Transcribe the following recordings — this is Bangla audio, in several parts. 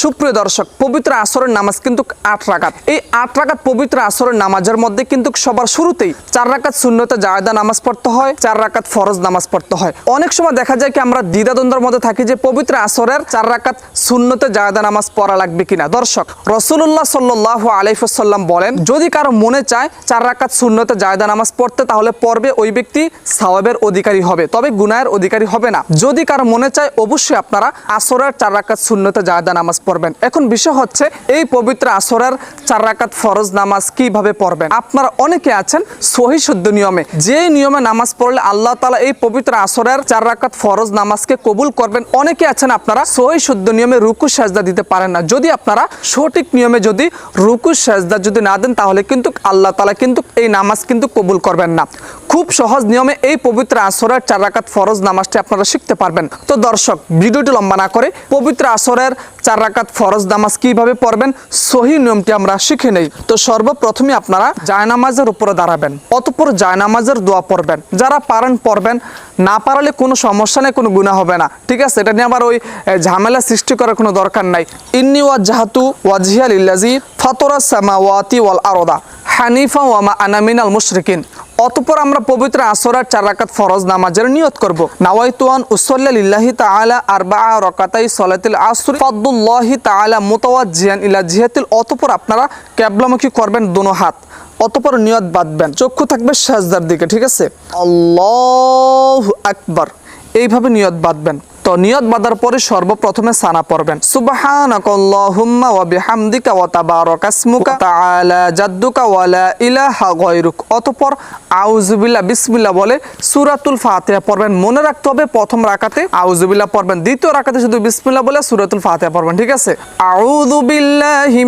সুপ্রিয় দর্শক, পবিত্র আসরের নামাজ কিন্তু আট রাকাত। এই আট রাকাত পবিত্র আসরের নামাজের মধ্যে কিন্তু সবার শুরুতেই চার রাকাত শূন্যতে জায়দা নামাজ পড়তে হয়, চার রাকাত ফরজ নামাজ পড়তে হয়। অনেক সময় দেখা যায় কি আমরা দ্বিধাদ্বন্দ্বের মধ্যে থাকি যে পবিত্র আসরের চার রাকাত শূন্যতে জায়দা নামাজ পড়া লাগবে কিনা। দর্শক রসুল্লাহ সাল্লাহ আলাইফুসাল্লাম বলেন, যদি কারও মনে চায় চার রাকাত শূন্যতে জায়দা নামাজ পড়তে, তাহলে পড়বে ওই ব্যক্তি সাওয়াবের অধিকারী হবে, তবে গুনায়ের অধিকারী হবে না। যদি কারও মনে চায়, অবশ্যই আপনারা আসরের চার রাকাত শূন্যতে জায়দা নামাজ পড়বেন। এখন বিষয় হচ্ছে, এই পবিত্র আসরের চার রাকাত ফরজ নামাজ কীভাবে পড়বেন? আপনারা অনেকে আছেন সহি শুদ্ধ নিয়মে। যে নিয়মে নামাজ পড়লে আল্লাহ তালা এই পবিত্র আসরের চার রাকাত ফরজ নামাজকে কবুল করবেন। অনেকে আছেন আপনারা সহি শুদ্ধ নিয়মে রুকু সাজদা দিতে পারেন না। যদি আপনারা সঠিক নিয়মে যদি রুকু সাজদা যদি না দেন, তাহলে কিন্তু আল্লাহ তালা কিন্তু এই নামাজ কিন্তু কবুল করবেন না। খুব সহজ নিয়মে এই পবিত্র আসরের চার রাকাত ফরজ নামাজটি আপনারা শিখতে পারবেন। তো দর্শক, ভিডিওটি লম্বা না করে পবিত্র আসরের চার রাকাত ফরজ নামাজ কীভাবে পড়বেন, সহি নিয়মটি আমরা শিখে নেই। তো সর্বপ্রথমে আপনারা জায়নামাজের উপরে দাঁড়াবেন, অতঃপর জায়নামাজের দোয়া পড়বেন। যারা পারেন, পড়বেন। না পারলে কোনো সমস্যা নেই, কোনো গুণা হবে না। ঠিক আছে? এটা নিয়ে আবার ওই ঝামেলা সৃষ্টি করার কোনো দরকার নাই। ইন্নি ওয়াজাহাতু ওয়াজিয়া লিল্লাজি ফাতরা সামাওয়াতি ওয়াল আরদা হানিফা ওয়ামা আনামিনাল মুশরিকিন। অতঃপর আমরা পবিত্র আসরার চার রাকাত ফরজ নামাজের নিয়ত করব। নাওয়াইতুয়ান উসল্লা লিল্লাহি তাআলা আরবা রাকাতাই সলাতিল আসর। ফদুল্লাহি তাআলা মুতাওয়াজ্জিয়ান ইলা জিহাতিল। অতঃপর আপনারা ক্যাবলামুখী করবেন দোনো হাত। অতপর নিয়ত বাঁধবেন। চক্ষু থাকবে সাজদার দিকে, ঠিক আছে? আল্লাহু আকবার। এইভাবে নিয়ত বাঁধবেন। তো নিয়ত বাঁধার পরে সর্বপ্রথমে সানা পড়বেন। সুবহানাকাল্লাহুম্মা ওয়া বিহামদিকা ওয়া তাবারাকাসমুকা তাআলা জাদ্দুকা ওয়া লা ইলাহা গায়রুক। অতঃপর আউযুবিল্লাহ, বিসমিল্লাহ বলে সূরাতুল ফাতিহা পড়বেন। মনে রাখতে হবে প্রথম রাকাতে আউযুবিল্লাহ পড়বেন, দ্বিতীয় রাকাতে শুধু বিসমিল্লাহ বলে সূরাতুল ফাতিহা পড়বেন, ঠিক আছে? আউযু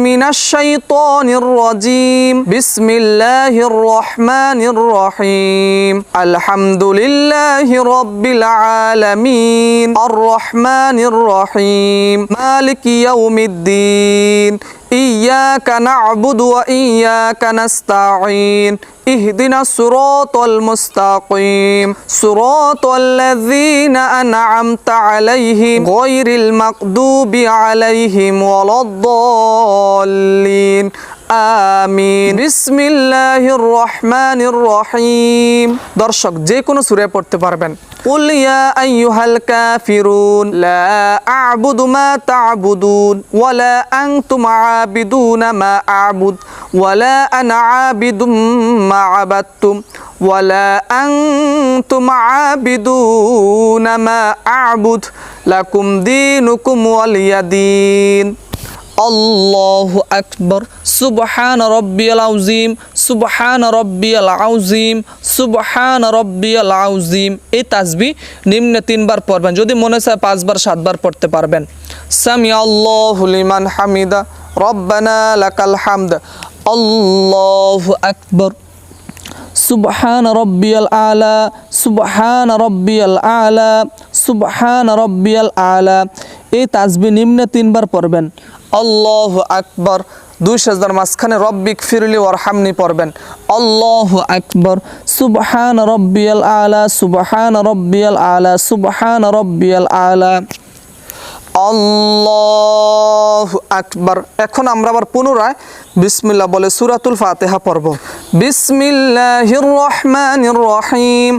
মিনাশ শাইতানির রাজিম। বিসমিল্লাহির রহমানির রহিম। আলহামদুলিল্লাহি রাব্বিল আলামিন। الرحمن الرحيم. مالك يوم الدين. إياك نعبد وإياك نستعين. اهدنا الصراط المستقيم. صراط الذين أنعمت عليهم غير المقدوب عليهم ولا الضالين. আমিন বিসমিল্লাহির রহমানির রহিম দর্শক যে কোনো সূরা পড়তে পারবেন قل يا أيها الكافرون لا أعبد ما تعبدون ولا أنتم عابدون ما أعبد ولا أنا عابد ما عبدتم ولا أنتم عابدون ما أعبد لكم دينكم ولي دين আল্লাহ আকবর। সুবহান রব্বিয়াল আউজিম সুবহান রব্বিয়াল আউজিম সুবহান রব্বিয়াল আউজিম এই তাসবি নিম্নে তিনবার পড়বেন, যদি মনে চায় পাঁচবার, সাতবার পড়তে পারবেন। সামি আল্লাহ লিমান হামিদা, রব্বানা লাকাল হামদ। আল্লাহ আকবর। সুবহান রব্বিয়াল আলা, সুবহান রব্বিয়াল আলা, সুবহান রব্বিয়াল আলা। এই তাজবি নিম্নে তিনবার পড়বেন। আল্লাহ আকবর। দুই সাজদার মাঝখানে রব্বিক ফিরলি ওর হামনি পড়বেন। আল্লাহ আকবর। সুবহান রব্বিয়াল আলা, সুবহান রব্বিয়াল আলা, সুবহান রব্বিয়াল আলা। আল্লাহ আকবার। এখন আমরা আবার পুনরায় বিসমিল্লাহ বলে সুরাতুল ফাতেহা পড়ব। বিসমিল্লাহির রহমানির রহিম।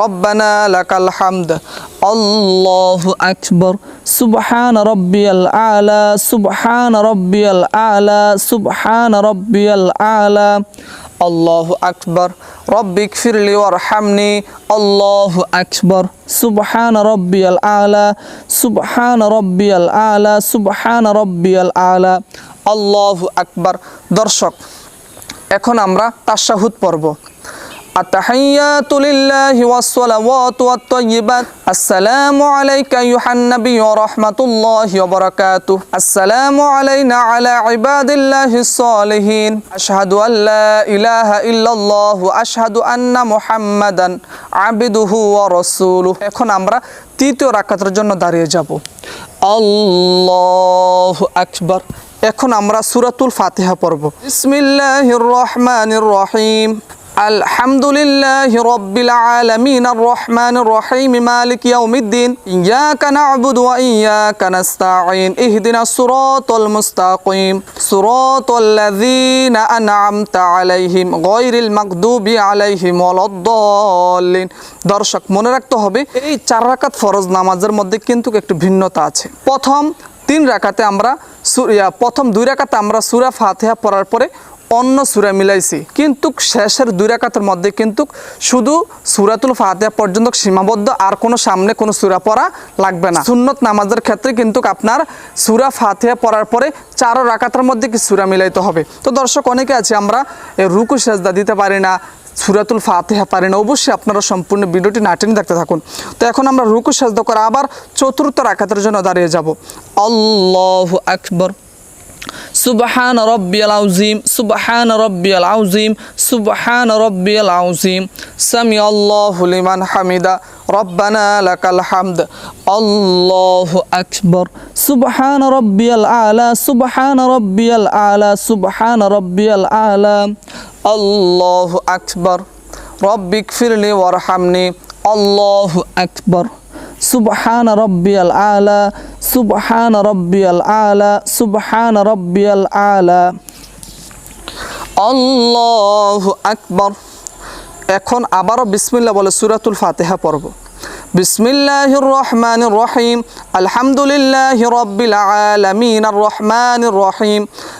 রব্বানা লাকাল হামদ। আল্লাহু আকবর। সুবহান রব্বিয়াল আলা, সুবহান রব্বিয়াল আলা, সুবহান রব্বিয়াল আলা। আল্লাহু আকবর। রব্বিক ফিরলি ওয়ারহামনি। আল্লাহু আকবর। সুবহান রব্বিয়াল আলা, সুবহান রব্বিয়াল আলা, সুবহান রব্বিয়াল আলা। আল্লাহু আকবর। দর্শক, এখন আমরা তাশাহুদ পর্ব التحيات لله والصلوات والطيبات السلام عليك أيها النبي ورحمة الله وبركاته السلام علينا على عباد الله الصالحين أشهد أن لا إله إلا الله وأشهد أن محمدا عبده ورسوله এখন আমরা তৃতীয় রাকাতের জন্য দাঁড়িয়ে যাব আল্লাহু আকবার এখন আমরা সূরাতুল ফাতিহা পড়ব বিসমিল্লাহির রহমানির রহিম আলহামদুলিল্লাহ রব্বিল আলমিন রহমান রহিম, মালিক ইয়াউমিদ্দিন। ইয়াকা নাবুদু ওয়া ইয়াকা নাস্তাঈন ইহদিনাস সিরাতাল মুস্তাকিম, সিরাতাল লাযিনা আন'আমতা আলাইহিম গায়রিল মাগদুবি আলাইহিম ওয়ালাদ-দাল্লিন দর্শক, মনে রাখতে হবে, এই চার রাকাত ফরজ নামাজের মধ্যে কিন্তু একটু ভিন্নতা আছে। প্রথম তিন রাকাতে আমরা প্রথম দুই রাকাতে আমরা সুরা ফাতিহা পড়ার পরে অন্য সুরা মিলাইছি। কিন্তু শেষের দুই রাকাতের মধ্যে কিন্তু শুধু সুরাতুল ফাতিহা পর্যন্ত সীমাবদ্ধ, আর কোনো সামনে কোনো সুরা পড়া লাগবে না। সুন্নত নামাজের ক্ষেত্রে কিন্তু আপনার সুরা ফাতিহা পড়ার পরে চারো রাকাতের মধ্যে কি সুরা মিলাইতে হবে? তো দর্শক, অনেকে আছে, আমরা রুকু, সেজদা দিতে পারি না, সুরাতুল ফাতেহা পারি না, অবশ্যই আপনারা সম্পূর্ণ ভিডিওটি নাটেনি দেখতে থাকুন। তো এখন আমরা রুকু, সাজদা করে আবার চতুর্থ রাকাতের জন্য দাঁড়িয়ে যাব। আল্লাহ আকবর। সুবহান রব্বিয়াল আউজিম, সুবহান রব্বিয়াল আউজিম, সুবহান রব্বিয়াল আউজিম। সামি আল্লাহু লিমান হামিদা, রব্বানা লাকাল হামদ। আল্লাহু আকবর। সুবহান রব্বিয়াল আলা, সুবহান রব্বিয়াল আলা, সুবহান রব্বিয়াল আলা। আল্লাহু আকবর। রব্বিক ফিরলি ওয়ারহামনি। আল্লাহু আকবর। সুবহান রব্বিয়াল আলা সুবহান রব্বিয়াল আলা, সুবহান রব্বিয়াল আলা। আল্লাহু আকবর। এখন আবারও বিসমিল্লা বলে সুরাতুল ফাতিহা পর্ব বিসমিল্লাহির রহমানির রহিম। আলহামদুলিল্লাহি রাব্বিল আলামিন আর রহমানির রহিম।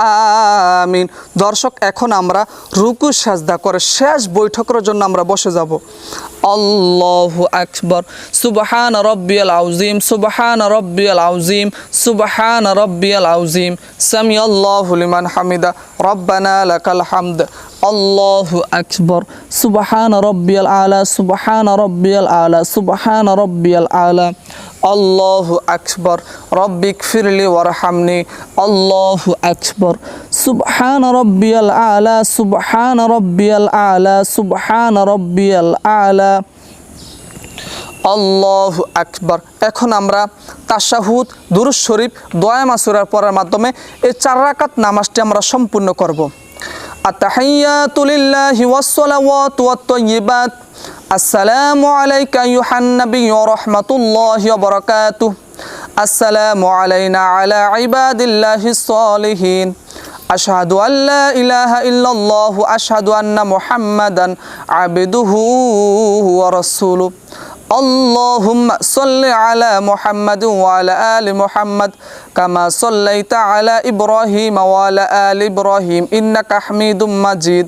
আমিন। দর্শক, এখন আমরা রুকু, সাজদা করে শেষ বৈঠকের জন্য আমরা বসে যাব। আল্লাহু আকবর। সুবহান রব্বিয়াল আউজিম, সুবহান রব্বিয়াল আউজিম, সুবহান রব্বিয়াল আউজিম। সামি আল্লাহু লিমান হামিদা। রব্বানা লাকাল হামদ। আল্লাহু আকবর। সুবহান রব্বিয়াল আলা, সুবহান রব্বিয়াল আলা, সুবহান রব্বিয়াল আলা। আল্লাহু আকবর। রব্বিক ফিরলি ওয়ারহামনি। আল্লাহু আকবর। সুবহান রব্বিয়াল আলা, সুবহান রব্বিয়াল আলা, সুবহান রব্বিয়াল আলা। আল্লাহ আকবর। এখন আমরা তাশাহুদ, দুরুস শরীফ দোয়া মাসুরার পড়ার মাধ্যমে এই চার রাকাত নামাজটি আমরা সম্পূর্ণ করব। আতাহাইয়াতুলিল্লাহি ওয়াসসালাওয়াতু ওয়াত-তাইয়্যিবাত والطيبات السلام عليك أيها النبي ورحمة الله وبركاته السلام علينا على عباد الله الصالحين أشهد أن لا إله إلا الله أشهد أن محمدا عبده ورسوله اللهم صل على محمد وعلى آل محمد كما صليت على إبراهيم وعلى آل إبراهيم إنك حميد مجيد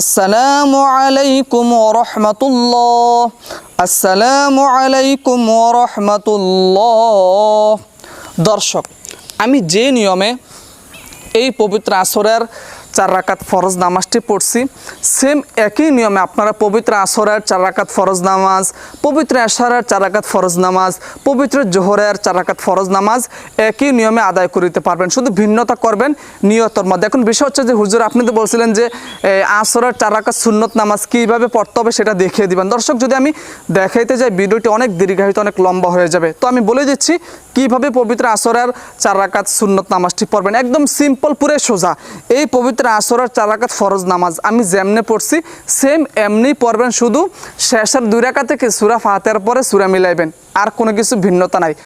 আসসালামু আলাইকুম রহমতুল্লাহ। আসসালামু আলাইকুম রহমতুল্লাহ। দর্শক আমি যে নিয়মে এই পবিত্র আসরের চার রাকাত ফরজ নামাজটি পড়ছি। সেম একই নিয়মে আপনারা পবিত্র আসরের চার রাকাত ফরজ নামাজ, পবিত্র এশারের চার রাকাত ফরজ নামাজ, পবিত্র জোহরের চার রাকাত ফরজ নামাজ একই নিয়মে আদায় করিতে পারবেন। শুধু ভিন্নতা করবেন, নিয়তর মধ্যে। এখন বিষয় হচ্ছে যে হুজুর, আপনি তো বলছিলেন যে আসরের চার রাকাত সুন্নত নামাজ কীভাবে পড়তে হবে সেটা দেখিয়ে দিবেন। দর্শক, যদি আমি দেখাইতে যাই, ভিডিওটি অনেক দীর্ঘায়িত, অনেক লম্বা হয়ে যাবে। তো আমি বলে দিচ্ছি, কীভাবে পবিত্র আসরের চার রাকাত সুন্নত নামাজটি পড়বেন? একদম সিম্পল পুরে সোজা। এই পবিত্র আসরের চার রাকাত ফরজ নামাজ। আমি যেমনে পড়ছি, সেম এমনি পড়বেন শুধু শেষের দুই রাখা থেকে সুরা ফাতের পরে সুরা মিলাইবেন। আর কোনো কিছু ভিন্নতা নাই।